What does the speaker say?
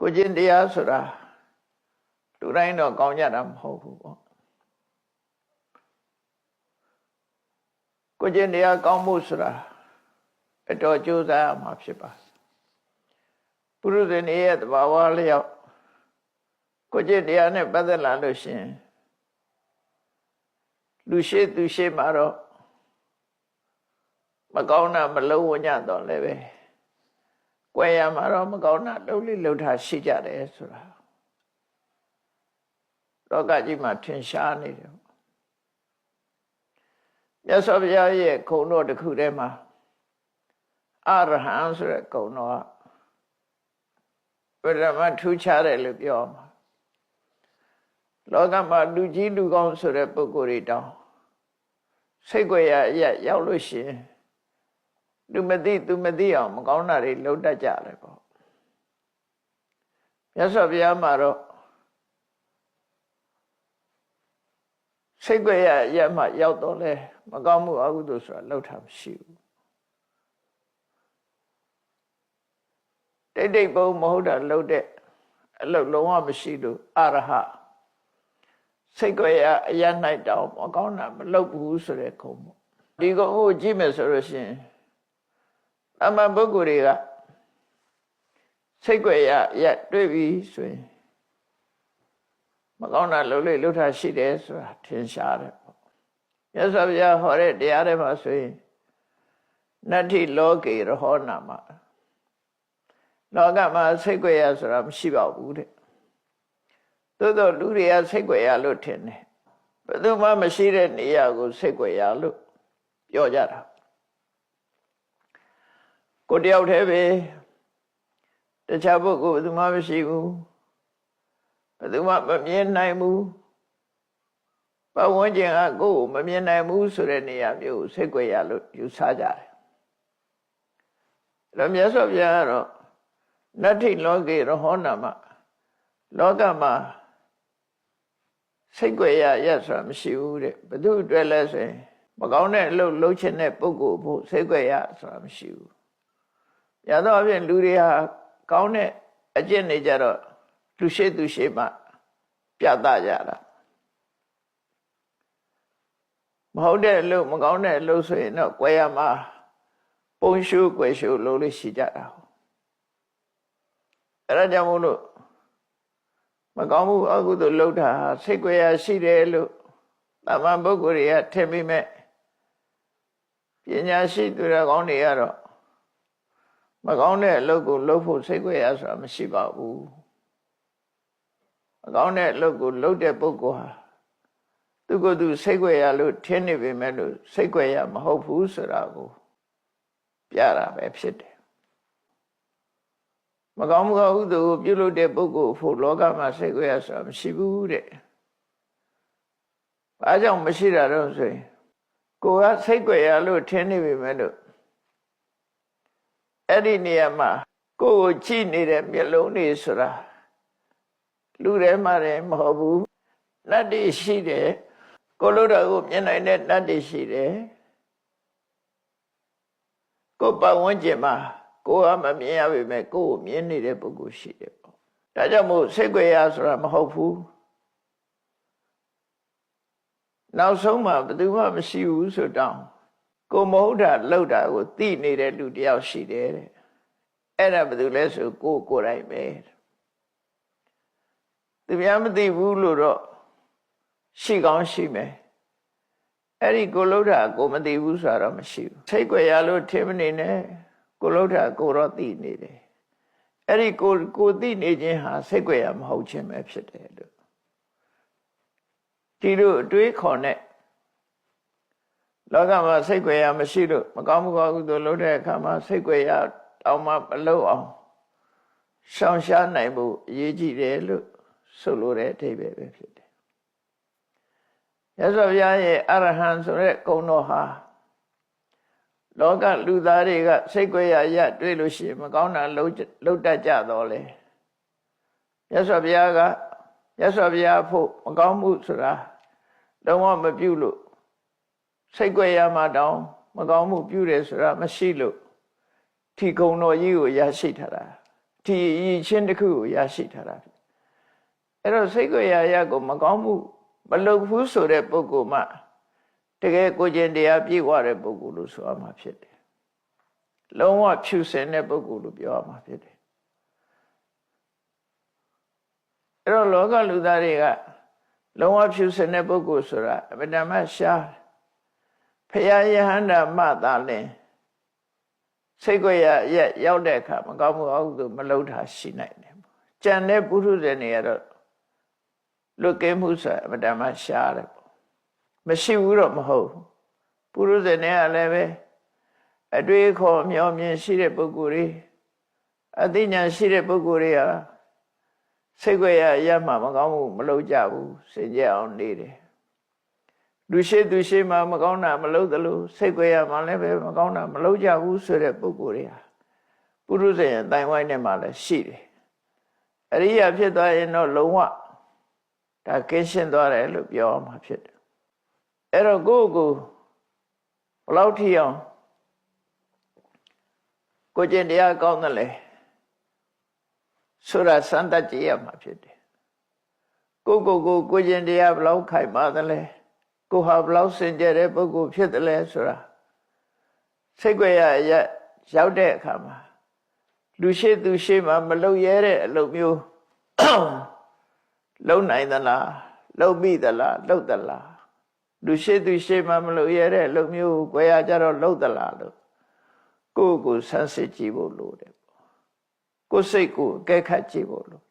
ကိုကျင့်တရားဆိုတာလူတိုင်းတော့ကောင်းကြတာမဟုတ်ဘူးပေါ့ကိုကျင့်တရားကောင်းမှုဆိုတာအတော်ကြိုးစားရမှာဖြစ်ပါပုရုဇဉ်ရဲ့တဘာဝလျောက်ကိုကျင့်တရားနဲ့ပတ်သက်လာလို့ရှိရင်လူရှိသူရှိမှာတော့မကောင်းတာမလုံးဝညတော့လည်းပဲ ကွယ်ရမှာတော့မကောင်းတာလှုပ်လိလှုပ်ထားရှိကြတယ်ဆိုတာလောကကြီးမှာထင်ရှားနေတယ်မြတ်စွာဘုရားရဲ့ခုံတော်တစ်ခုထဲမှာအရဟံဆိုတဲ့ခုံတော်ကဗရမထူးခြားတယ်လို့ပြောမှာလောကမှာလူကြီးလူကောင်းဆိုတဲ့ပုဂ္ဂိုလ်တွေတောင်းစိတ်ကြွရအရရောက်လို့ရှိရင် သူမသိသူမသိအောင်မကောင်းတာတွေလှုပ်တတ်ကြတယ်ပေါ့မြတ်စွာဘုရားမှာတော့စိတ်ကြွရအရမှရောက်တော့လဲမကောင်းမှုအကုသိုလ်ဆိုတာလှုပ်တာမရှိဘူးတိတ်တိတ်ပုံမဟုတ်တာလှုပ်တဲ့အလုပ်လုံးဝမရှိလို့အရဟစိတ်ကြွရအရ၌တောင်မကောင်းတာမလှုပ်ဘူးဆိုတဲ့ခုံပေါ့ဒီကုံကိုကြည့်မယ်ဆိုလို့ရှိရင် အမှန်ပုဂ္ဂိုလ်တွေကစိတ်ကြွရရတွေ့ပြီဆိုရင်မကောင်းတာလှုပ်လေလှုပ်တာရှိတယ်ဆိုတာထင်ရှားတယ်ပေါ့မြတ်စွာဘုရားဟောတဲ့တရားတွေမှာဆိုရင်နတ္ထိလောကေရဟောနာမလောကမှာစိတ်ကြွရဆိုတာမရှိပါဘူးတဲ့သို့တော့လူတွေကစိတ်ကြွရလို့ထင်တယ်ဘယ်သူမှမရှိတဲ့နေရာကိုစိတ်ကြွရလို့ပြောကြတာ ကိုတယောက်တည်းပဲတခြားပုဂ္ဂိုလ်ဘယ်သူမှမရှိဘူးဘယ်သူမှမမြင်နိုင်ဘူးပတ်ဝန်းကျင်ကကိုယ်ကိုမမြင်နိုင်ဘူးဆိုတဲ့နေရာမျိုးစိတ်ကြွရလို့ယူဆကြတယ်အဲ့တော့မြတ်စွာဘုရားကတော့နတ္ထိလောကေရဟောနာမလောကမှာစိတ်ကြွရရက်ဆိုတာမရှိဘူးတဲ့ဘယ်သူအတွက်လဲဆိုရင်မကောင်းတဲ့အလုပ်လုပ်ချင်တဲ့ပုဂ္ဂိုလ်ဖို့စိတ်ကြွရဆိုတာမရှိဘူး ရတော့အပြင်လူတွေဟာကောင်းတဲ့အကျင့်နေကြတော့လူရှိသူရှိမှပြသကြတာမဟုတ်တဲ့အလုပ်မကောင်းတဲ့အလုပ်ဆိုရင်တော့ကြွယ်ရမှာပုံရှုကြွယ်ရှုလုပ်လို့ရှိကြတာအဲ့ဒါကြောင့်မို့လို့မကောင်းမှုအကုသိုလ်လုပ်တာဟာစိတ်ကြွယ်ရရှိတယ်လို့တမန်ပုဂ္ဂိုလ်တွေကထင်ပြီးမဲ့ပညာရှိသူတော်ကောင်းတွေကတော့ မကောင်းတဲ့အလုပ်ကိုလုပ်ဖို့စိတ်ကြွယ်ရဆိုတာမရှိပါဘူးမကောင်းတဲ့အလုပ်ကိုလုပ်တဲ့ပုဂ္ဂိုလ်ဟာသူကသူစိတ်ကြွယ်ရလို့ထင်နေပေမဲ့လို့စိတ်ကြွယ်ရမဟုတ်ဘူးဆိုတာကိုပြတာပဲဖြစ်တယ်မကောင်းမှုအဟုသို့ပြုလုပ်တဲ့ပုဂ္ဂိုလ်ဖို့လောကမှာစိတ်ကြွယ်ရဆိုတာမရှိဘူးတဲ့ဘာကြောင့်မရှိတာတော့ဆိုရင်ကိုကစိတ်ကြွယ်ရလို့ထင်နေပေမဲ့လို့ အဲ့ဒီနေရာမှာကိုယ်ကိုကြည့်နေတဲ့မျက်လုံးတွေဆိုတာလူထဲမှာလည်းမဟုတ်ဘူးနတ်တွေရှိတယ်ကိုလို့တော့ကိုမြင်နိုင်တဲ့နတ်တွေရှိတယ်ကိုပတ်ဝန်းကျင်မှာကိုကမမြင်ရပေမဲ့ကိုကိုမြင်နေတဲ့ပုဂ္ဂိုလ်ရှိတယ်ပေါ့ဒါကြောင့်မို့စိတ်ကြွယ်ရဆိုတာမဟုတ်ဘူးနောက်ဆုံးမှာဘယ်သူမှမရှိဘူးဆိုတော့ ကိုမဟုတ်တာလောက်တာကိုသိနေတဲ့လူတယောက်ရှိတယ်တဲ့အဲ့ဒါဘယ်သူလဲဆိုကိုကိုယ်တိုင်ပဲသူများမသိဘူးလို့တော့ရှိကောင်းရှိမယ်အဲ့ဒီကိုလှုပ်တာကိုမသိဘူးဆိုတော့မရှိဘူးစိတ်ကြွယ်ရလို့ထင်မနေနဲ့ကိုလှုပ်တာကိုတော့သိနေတယ်အဲ့ဒီကိုကိုသိနေခြင်းဟာစိတ်ကြွယ်ရမဟုတ်ခြင်းပဲဖြစ်တယ်လို့ဒီလိုအတွေးခေါ်နဲ့ လောကမှာစိတ်ကြွယ်ရမရှိလို့မကောင်းမှုကောင်းကုသိုလ်လုပ်တဲ့အခါမှာစိတ်ကြွယ်ရတောင်းမှမလုပ်အောင်ရှောင်ရှားနိုင်ဖို့အရေးကြီးတယ်လို့ဆိုလိုတဲ့အဓိပ္ပာယ်ပဲဖြစ်တယ်။ရသော်ဘုရားရဲ့အရဟံဆိုတဲ့ဂုဏ်တော်ဟာလောကလူသားတွေကစိတ်ကြွယ်ရရတွေ့လို့ရှိရင်မကောင်းတာလုပ်လုပ်တတ်ကြတော့လေ။ရသော်ဘုရားကရသော်ဘုရားဖို့မကောင်းမှုဆိုတာလုံးဝမပြုလို့ စိတ်ကြွယ်ရမှတောင်မကောင်းမှုပြုတယ်ဆိုတာမရှိလို့ထီကုံတော်ကြီးကိုရရှိထားတာထဒီအရည်ချင်းတစ်ခုကိုရရှိထားတာဖြစ်အဲ့တော့စိတ်ကိုရာရကိုမကောင်းမှုမလုပ်ဘူးဆိုတဲ့ပုဂ္ဂိုလ်မှတကယ်ကိုကျင်တရားပြည့်ဝတဲ့ပုဂ္ဂိုလ်လို့ဆိုရမှာဖြစ်တယ်လုံးဝဖြူစင်တဲ့ပုဂ္ဂိုလ်လို့ပြောရမှာဖြစ်တယ်အဲ့တော့လောကလူသားတွေကလုံးဝဖြူစင်တဲ့ပုဂ္ဂိုလ်ဆိုတာအပဒမရှား ဖရာယဟန္တာမသာလင်စိတ်ကိုရရက်ရောက်တဲ့အခါမကောင်းမှုအောက်သို့မလှုပ်တာရှိနိုင်တယ်။ကြံတဲ့ပုထုဇဉ်တွေကတော့လွတ်ကင်းမှုဆိုတာအပဒမရှားတယ်ပေါ့။မရှိဘူးတော့မဟုတ်ဘူး။ပုထုဇဉ်တွေကလည်းပဲအတွေ့အခေါ်အမျောမြင်ရှိတဲ့ပုဂ္ဂိုလ်တွေအသိဉာဏ်ရှိတဲ့ပုဂ္ဂိုလ်တွေဟာစိတ်ကြွရရမှမကောင်းမှုမလုပ်ကြဘူးစင်ကြယ်အောင်နေတယ် လူရှိသူရှိမှမကောင်းတာမလုပ်သလိုစိတ်ကြွရမှလည်းပဲမကောင်းတာမလုပ်ကြဘူးဆိုတဲ့ပုဂ္ဂိုလ်တွေဟာပုရုษရဲ့တိုင်ဝိုင်းထဲမှာလည်းရှိတယ်အရိယာဖြစ်သွားရင်တော့လုံးဝဒါကင်းရှင်းသွားတယ်လို့ပြောမှာဖြစ်တယ်အဲ့တော့ကိုယ့်ကိုယ်ဘလောက်ထီအောင်ကိုကျင့်တရားကောင်းတယ်လေဆိုတာစမ်းတတ်ကြည့်ရမှာဖြစ်တယ်ကိုကိုကိုကိုကျင်တရားဘလောက်ခိုင်ပါသလဲ ကိုဟာဘလောက်စင်ကြယ်တဲ့ပုဂ္ဂိုလ်ဖြစ်တယ်လဲဆိုတာစိတ်ကြွရရရောက်တဲ့အခါမှာလူရှိသူရှိမှမလုံရဲတဲ့အလုပ်မျိုးလုံနိုင်သလားလုံမိသလားလုံသလားလူရှိသူရှိမှမလုံရဲတဲ့အလုပ်မျိုးကိုကြွယ်ရကြတော့လုံသလားလို့ကိုယ့်ကိုဆန်းစစ်ကြည့်ဖို့လိုတယ်ကိုယ်စိတ်ကိုအကဲခတ်ကြည့်ဖို့လို့